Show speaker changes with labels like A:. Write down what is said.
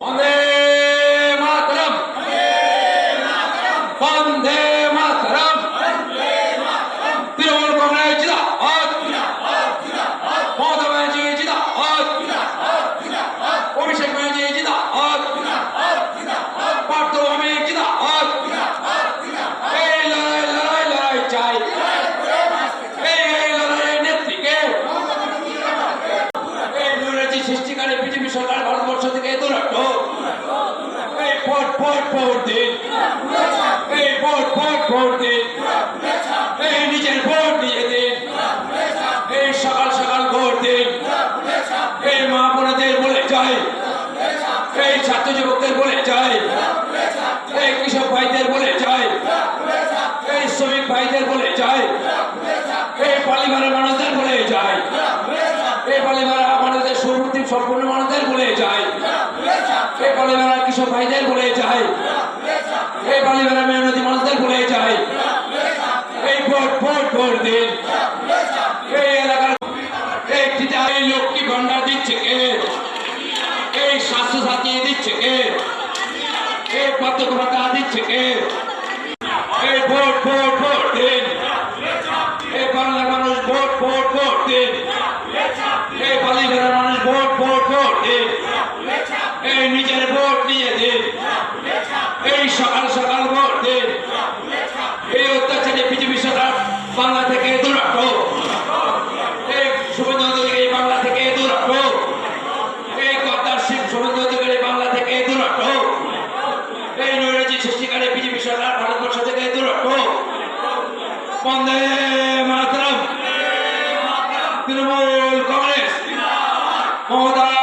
A: বন্দে মাতরম সৃষ্টিকারী পৃথিবী সরকার ভারতবর্ষ থেকে এত দিন। এই সকাল সকাল ভোট দিন। এই মা বোনেদের বলে যাই এই ছাত্র যুবকদের বলে যাই এই কৃষক ভাইদের বলে যাই এই শ্রমিক ভাইদের বলে যাই এই পালিমারের মানুষদের বলে যায় এই পালিমারা আমাদের সুরমতি সম্পূর্ণ মানুষদের বলে যায়। এই পালিমারা কৃষক ভাইদের বলে যায়। এই পালিমারা মেহনতি মানুষদের বলে যায়। এই ভোট ভোট ভোট দিন। এই এলাকার এই লক্ষ্মী ভান্ডার দিচ্ছে কে? এই স্বাস্থ্য সাথী দিচ্ছে কে? এই কত টাকা দিচ্ছে কে? এই ভোট ভোট ভোট দিন। এই বাংলার মানুষ ভোট ভোট ভোট দিন। এই দিন এই নিজের ভোট দিয়ে দিন। এই সকাল সকাল ভোট দিন। এই অত্যাচারে বিজেপি সরকার বাংলা থেকে দূর রাখো। এই বাংলা থেকে দূর রাখো। বাংলা থেকে দূর এই থেকে দূর রাখো। তৃণমূল কংগ্রেস। মমতা